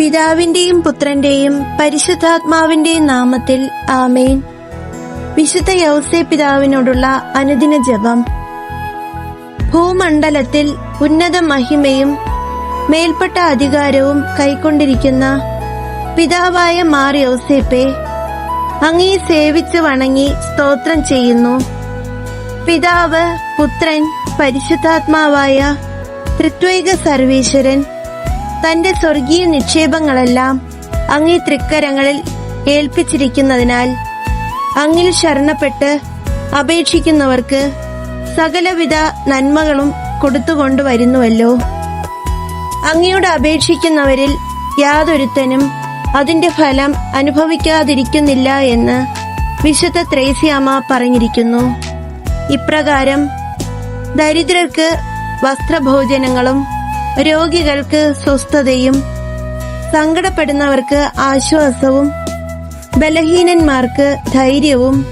പിതാവിന്റെയും പുത്രന്റെയും പരിശുദ്ധാത്മാവിന്റെയും നാമത്തിൽ ആമേൻ. വിശുദ്ധ യൗസേ പിതാവിനോടുള്ള അനുദിന ജപം. ഭൂമണ്ഡലത്തിൽ ഉന്നത മഹിമയും മേൽപ്പെട്ട അധികാരവും കൈക്കൊണ്ടിരിക്കുന്ന പിതാവായ മാർ യൗസേപ്പെ അങ്ങേ സേവിച്ച് വണങ്ങി സ്തോത്രം ചെയ്യുന്നു. പിതാവ് പുത്രൻ പരിശുദ്ധാത്മാവായ ത്രിത്വൈക സർവീശ്വരൻ തന്റെ സ്വർഗീയ നിക്ഷേപങ്ങളെല്ലാം അങ്ങേ തൃക്കരങ്ങളിൽ ഏൽപ്പിച്ചിരിക്കുന്നതിനാൽ അങ്ങിൽ ശരണപ്പെട്ട് അപേക്ഷിക്കുന്നവർക്ക് സകലവിധ നന്മകളും കൊടുത്തുകൊണ്ടുവരുന്നുവല്ലോ. അങ്ങയോട് അപേക്ഷിക്കുന്നവരിൽ യാതൊരുത്തനും അതിന്റെ ഫലം അനുഭവിക്കാതിരിക്കുന്നില്ല എന്ന് വിശുദ്ധ ത്രേസ്യാമ പറഞ്ഞിരിക്കുന്നു. ഇപ്രകാരം ദരിദ്രർക്ക് വസ്ത്രഭോജനങ്ങളും രോഗികൾക്ക് സ്വസ്ഥതയും സങ്കടപ്പെടുന്നവർക്ക് ആശ്വാസവും ബലഹീനന്മാർക്ക് ധൈര്യവും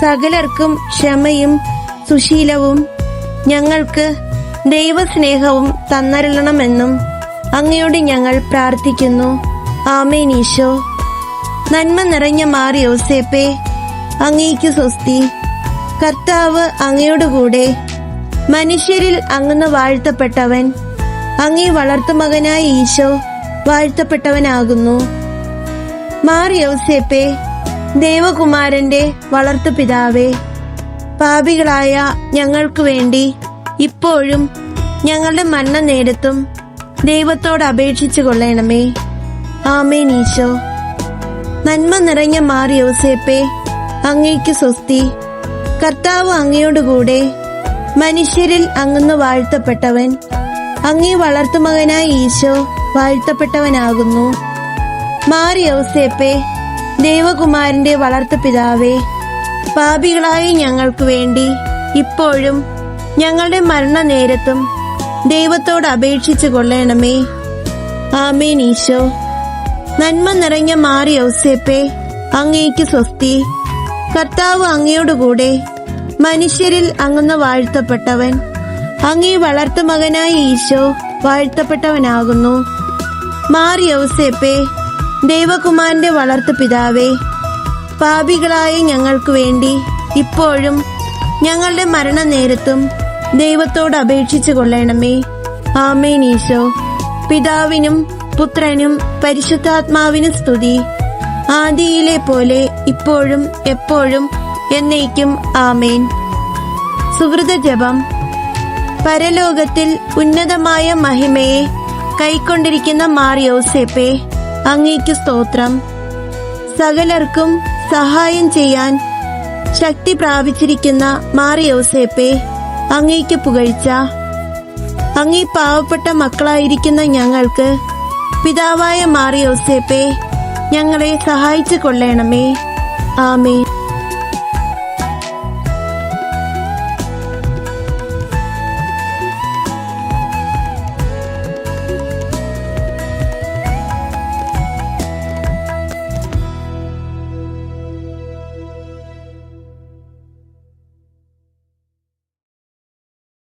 സകലർക്കും ക്ഷമയും സുശീലവും ഞങ്ങൾക്ക് ദൈവസ്നേഹവും തന്നരുളണമെന്നും അങ്ങയോട് ഞങ്ങൾ പ്രാർത്ഥിക്കുന്നു. ആമേനീശോ നന്മ നിറഞ്ഞ മാറി യോസേപ്പെ അങ്ങേക്ക് സ്വസ്തി. കർത്താവ് അങ്ങയോടുകൂടെ മനുഷ്യരിൽ അങ്ങ് വാഴ്ത്തപ്പെട്ടവൻ. അങ്ങേ വളർത്തുമകനായ ഈശോ വാഴ്ത്തപ്പെട്ടവനാകുന്നു. മാർ യൗസേപ്പെ ദേവകുമാരന്റെ വളർത്തു പിതാവേ പാപികളായ ഞങ്ങൾക്കു വേണ്ടി ഇപ്പോഴും ഞങ്ങളുടെ മണ്ണ നേരത്തും ദൈവത്തോട് അപേക്ഷിച്ചു കൊള്ളണമേ. ആമേൻ ഈശോ. നന്മ നിറഞ്ഞ മാർ യൗസേപ്പെ അങ്ങേക്ക് സ്വസ്തി. കർത്താവ് അങ്ങയോടുകൂടെ മനുഷ്യരിൽ അങ്ങ് വാഴ്ത്തപ്പെട്ടവൻ അങ്ങേ വളർത്തു വളർത്തുമകനായ ഈശോ വാഴ്ത്തപ്പെട്ടവനാകുന്നു. മാർ യൗസേപ്പെ ദേവകുമാരന്റെ വളർത്തു പിതാവേ പാപികളായ ഞങ്ങൾക്ക് വേണ്ടി ഇപ്പോഴും ഞങ്ങളുടെ മരണനേരത്തും ദൈവത്തോട് അപേക്ഷിച്ചു കൊള്ളണമേ. ആമേൻ ഈശോ. നന്മ നിറഞ്ഞ മാറി യൗസേപ്പെ അങ്ങേക്ക് സ്വസ്തി. കർത്താവ് അങ്ങയോടുകൂടെ മനുഷ്യരിൽ അങ്ങുന്ന വാഴ്ത്തപ്പെട്ടവൻ. അങ്ങേ വളർത്തുമകനായ ഈശോ വാഴ്ത്തപ്പെട്ടവനാകുന്നു. മാർ യൗസേപ്പെ ദൈവകുമാരന്റെ വളർത്തു പിതാവേ പാപികളായ ഞങ്ങൾക്ക് വേണ്ടി ഇപ്പോഴും ഞങ്ങളുടെ മരണനേരത്തും ദൈവത്തോട് അപേക്ഷിച്ചു കൊള്ളണമേ. ആമേൻ ഈശോ. പിതാവിനും പുത്രനും പരിശുദ്ധാത്മാവിനും സ്തുതി. ആദിയിലെ പോലെ ഇപ്പോഴും എപ്പോഴും എന്നേക്കും ആമേൻ. സുഹൃത ജപം പരലോകത്തിൽ ഉന്നതമായ മഹിമയെ കൈക്കൊണ്ടിരിക്കുന്ന മാർ യോസേപ്പെ സ്തോത്രം. സകലർക്കും സഹായം ചെയ്യാൻ ശക്തി പ്രാപിച്ചിരിക്കുന്ന മാർ യോസേപ്പെ അങ്ങേക്ക് പുകഴ്ച. അങ്ങേ പാവപ്പെട്ട മക്കളായിരിക്കുന്ന ഞങ്ങൾക്ക് പിതാവായ മാർ യോസേപ്പെ ഞങ്ങളെ സഹായിച്ചു കൊള്ളണമേ. ആമേ